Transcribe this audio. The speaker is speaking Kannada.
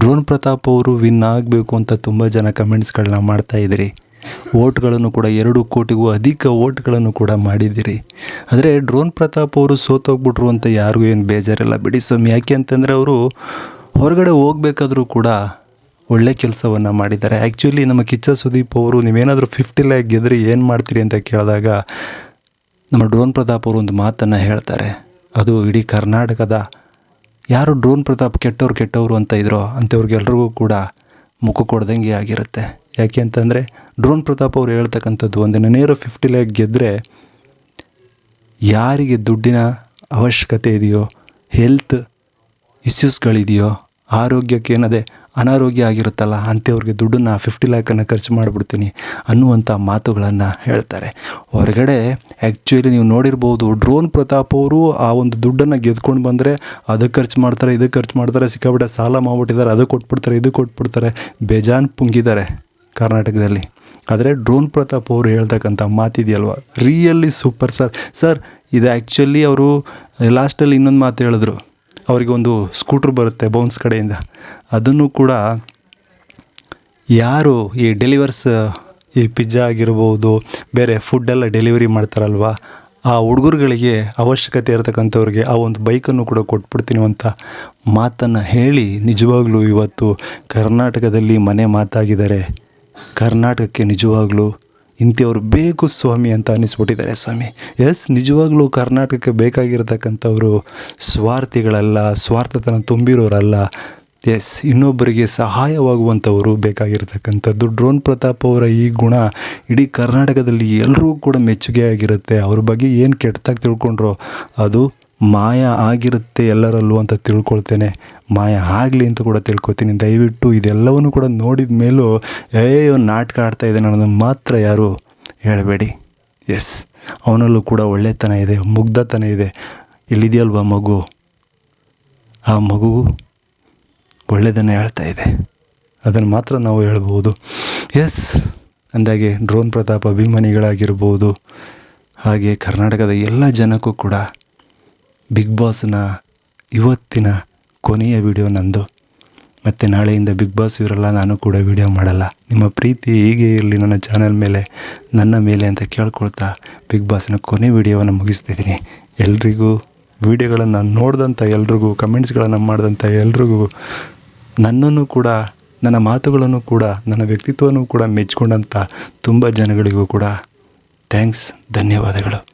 ಡ್ರೋನ್ ಪ್ರತಾಪ್ ಅವರು ವಿನ್ ಆಗಬೇಕು ಅಂತ ತುಂಬ ಜನ ಕಮೆಂಟ್ಸ್ಗಳನ್ನ ಮಾಡ್ತಾ ಇದ್ದೀರಿ. ಓಟ್ಗಳನ್ನು ಕೂಡ ಎರಡು ಕೋಟಿಗೂ ಅಧಿಕ ಓಟ್ಗಳನ್ನು ಕೂಡ ಮಾಡಿದ್ದೀರಿ. ಆದರೆ ಡ್ರೋನ್ ಪ್ರತಾಪ್ ಅವರು ಸೋತೋಗ್ಬಿಟ್ರು ಅಂತ ಯಾರಿಗೂ ಏನು ಬೇಜಾರಿಲ್ಲ. ಬಿಡಿ ಸ್ವಾಮಿ, ಯಾಕೆ ಅಂತಂದರೆ ಅವರು ಹೊರಗಡೆ ಹೋಗಬೇಕಾದ್ರೂ ಕೂಡ ಒಳ್ಳೆ ಕೆಲಸವನ್ನು ಮಾಡಿದ್ದಾರೆ. ಆ್ಯಕ್ಚುಲಿ ನಮ್ಮ ಕಿಚ್ಚ ಸುದೀಪ್ ಅವರು ನೀವೇನಾದರೂ ಫಿಫ್ಟಿ ಲ್ಯಾಕ್ ಗೆದ್ರೆ ಏನು ಮಾಡ್ತೀರಿ ಅಂತ ಕೇಳಿದಾಗ ನಮ್ಮ ಡ್ರೋನ್ ಪ್ರತಾಪ್ ಅವರು ಒಂದು ಮಾತನ್ನು ಹೇಳ್ತಾರೆ. ಅದು ಇಡೀ ಕರ್ನಾಟಕದ ಯಾರು ಡ್ರೋನ್ ಪ್ರತಾಪ್ ಕೆಟ್ಟವ್ರು ಕೆಟ್ಟವರು ಅಂತ ಇದ್ರೋ ಅಂಥವ್ರಿಗೆಲ್ರಿಗೂ ಕೂಡ ಮುಖ ಕೊಡ್ದಂಗೆ ಆಗಿರುತ್ತೆ. ಯಾಕೆ ಅಂತಂದರೆ ಡ್ರೋನ್ ಪ್ರತಾಪ್ ಅವರು ಹೇಳ್ತಕ್ಕಂಥದ್ದು, ಒಂದು ನೇರ ಫಿಫ್ಟಿ ಲ್ಯಾಕ್ ಗೆದ್ದರೆ ಯಾರಿಗೆ ದುಡ್ಡಿನ ಅವಶ್ಯಕತೆ ಇದೆಯೋ ಹೆಲ್ತ್ ಇಶ್ಯೂಸ್ಗಳಿದೆಯೋ ಆರೋಗ್ಯಕ್ಕೆ ಏನದೆ ಅನಾರೋಗ್ಯ ಆಗಿರುತ್ತಲ್ಲ, ಅಂಥವ್ರಿಗೆ ದುಡ್ಡನ್ನು ಫಿಫ್ಟಿ ಲ್ಯಾಕನ್ನು ಖರ್ಚು ಮಾಡಿಬಿಡ್ತೀನಿ ಅನ್ನುವಂಥ ಮಾತುಗಳನ್ನು ಹೇಳ್ತಾರೆ. ಹೊರಗಡೆ ಆ್ಯಕ್ಚುಲಿ ನೀವು ನೋಡಿರ್ಬೋದು, ಡ್ರೋನ್ ಪ್ರತಾಪ್ ಅವರು ಆ ಒಂದು ದುಡ್ಡನ್ನು ಗೆದ್ಕೊಂಡು ಬಂದರೆ ಅದಕ್ಕೆ ಖರ್ಚು ಮಾಡ್ತಾರೆ ಇದಕ್ಕೆ ಖರ್ಚು ಮಾಡ್ತಾರೆ ಸಿಕ್ಕಾಬಿಟ್ಟೆ ಸಾಲ ಮಾಡಿಬಿಟ್ಟಿದ್ದಾರೆ, ಅದು ಕೊಟ್ಬಿಡ್ತಾರೆ, ಇದು ಕೊಟ್ಬಿಡ್ತಾರೆ, ಬೇಜಾನ್ ಪುಂಗಿದ್ದಾರೆ ಕರ್ನಾಟಕದಲ್ಲಿ. ಆದರೆ ಡ್ರೋನ್ ಪ್ರತಾಪ್ ಅವರು ಹೇಳ್ತಕ್ಕಂಥ ಮಾತಿದೆಯಲ್ವ? ರಿಯಲಿ ಸೂಪರ್ ಸರ್ ಸರ್ ಇದು ಆ್ಯಕ್ಚುಲಿ ಅವರು ಲಾಸ್ಟಲ್ಲಿ ಇನ್ನೊಂದು ಮಾತು ಹೇಳಿದ್ರು. ಅವರಿಗೆ ಒಂದು ಸ್ಕೂಟ್ರ್ ಬರುತ್ತೆ ಬೌನ್ಸ್ ಕಡೆಯಿಂದ. ಅದನ್ನು ಕೂಡ ಯಾರು ಈ ಡೆಲಿವರ್ಸ್, ಈ ಪಿಜ್ಜಾ ಆಗಿರ್ಬೋದು, ಬೇರೆ ಫುಡ್ಡೆಲ್ಲ ಡೆಲಿವರಿ ಮಾಡ್ತಾರಲ್ವ, ಆ ಹುಡುಗರುಗಳಿಗೆ ಅವಶ್ಯಕತೆ ಇರತಕ್ಕಂಥವ್ರಿಗೆ ಆ ಒಂದು ಬೈಕನ್ನು ಕೂಡ ಕೊಟ್ಬಿಡ್ತೀನಿ ಅಂತ ಮಾತನ್ನು ಹೇಳಿ ನಿಜವಾಗ್ಲೂ ಇವತ್ತು ಕರ್ನಾಟಕದಲ್ಲಿ ಮನೆ ಮಾತಾಗಿದ್ದಾರೆ. ಕರ್ನಾಟಕಕ್ಕೆ ನಿಜವಾಗ್ಲೂ ಇಂಥವ್ರು ಬೇಕು ಸ್ವಾಮಿ ಅಂತ ಅನ್ನಿಸ್ಬಿಟ್ಟಿದ್ದಾರೆ ಸ್ವಾಮಿ. ಎಸ್, ನಿಜವಾಗ್ಲೂ ಕರ್ನಾಟಕಕ್ಕೆ ಬೇಕಾಗಿರತಕ್ಕಂಥವ್ರು ಸ್ವಾರ್ಥಿಗಳಲ್ಲ, ಸ್ವಾರ್ಥತನ ತುಂಬಿರೋರಲ್ಲ. ಎಸ್, ಇನ್ನೊಬ್ಬರಿಗೆ ಸಹಾಯವಾಗುವಂಥವರು ಬೇಕಾಗಿರ್ತಕ್ಕಂಥದ್ದು. ಡ್ರೋನ್ ಪ್ರತಾಪ್ ಅವರ ಈ ಗುಣ ಇಡೀ ಕರ್ನಾಟಕದಲ್ಲಿ ಎಲ್ಲರಿಗೂ ಕೂಡ ಮೆಚ್ಚುಗೆ ಆಗಿರುತ್ತೆ. ಅವ್ರ ಬಗ್ಗೆ ಏನು ಕೆಟ್ಟದಾಗಿ ತಿಳ್ಕೊಂಡ್ರೋ ಅದು ಮಾಯ ಆಗಿರುತ್ತೆ ಎಲ್ಲರಲ್ಲೂ ಅಂತ ತಿಳ್ಕೊಳ್ತೇನೆ. ಮಾಯ ಆಗಲಿ ಅಂತ ಕೂಡ ತಿಳ್ಕೊತೀನಿ ದಯವಿಟ್ಟು ಇದೆಲ್ಲವನ್ನು ಕೂಡ ನೋಡಿದ ಮೇಲೂ ಏ ನಾಟಕ ಆಡ್ತಾ ಇದ್ದಾನೆ ಅನ್ನೋದನ್ನು ಮಾತ್ರ ಯಾರು ಹೇಳಬೇಡಿ. ಎಸ್ ಅವನಲ್ಲೂ ಕೂಡ ಒಳ್ಳೆತನ ಇದೆ, ಮುಗ್ಧತನ ಇದೆ. ಇಲ್ಲಿದೆಯಲ್ವಾ ಮಗು? ಆ ಮಗು ಒಳ್ಳೆಯದನ್ನು ಹೇಳ್ತಾ ಇದೆ. ಅದನ್ನು ಮಾತ್ರ ನಾವು ಹೇಳ್ಬೋದು. ಎಸ್ ಅಂದಾಗೆ ಡ್ರೋನ್ ಪ್ರತಾಪ್ ಅಭಿಮಾನಿಗಳಾಗಿರ್ಬೋದು, ಹಾಗೆ ಕರ್ನಾಟಕದ ಎಲ್ಲ ಜನಕ್ಕೂ ಕೂಡ ಬಿಗ್ ಬಾಸ್ನ ಇವತ್ತಿನ ಕೊನೆಯ ವಿಡಿಯೋ ನಂದು. ಮತ್ತು ನಾಳೆಯಿಂದ ಬಿಗ್ ಬಾಸ್ ಇವರೆಲ್ಲ ನಾನು ಕೂಡ ವಿಡಿಯೋ ಮಾಡಲ್ಲ. ನಿಮ್ಮ ಪ್ರೀತಿ ಹೀಗೆ ಇರಲಿ ನನ್ನ ಚಾನಲ್ ಮೇಲೆ, ನನ್ನ ಮೇಲೆ ಅಂತ ಕೇಳ್ಕೊಳ್ತಾ ಬಿಗ್ ಬಾಸ್ನ ಕೊನೆ ವಿಡಿಯೋವನ್ನು ಮುಗಿಸ್ತಿದ್ದೀನಿ ಎಲ್ರಿಗೂ ವಿಡಿಯೋಗಳನ್ನು ನೋಡಿದಂಥ ಎಲ್ರಿಗೂ ಕಮೆಂಟ್ಸ್ಗಳನ್ನು ಮಾಡಿದಂಥ ಎಲ್ರಿಗೂ ನನ್ನನ್ನು ಕೂಡ, ನನ್ನ ಮಾತುಗಳನ್ನು ಕೂಡ, ನನ್ನ ವ್ಯಕ್ತಿತ್ವವನ್ನು ಕೂಡ ಮೆಚ್ಕೊಂಡಂಥ ತುಂಬ ಜನಗಳಿಗೂ ಕೂಡ ಥ್ಯಾಂಕ್ಸ್ ಧನ್ಯವಾದಗಳು.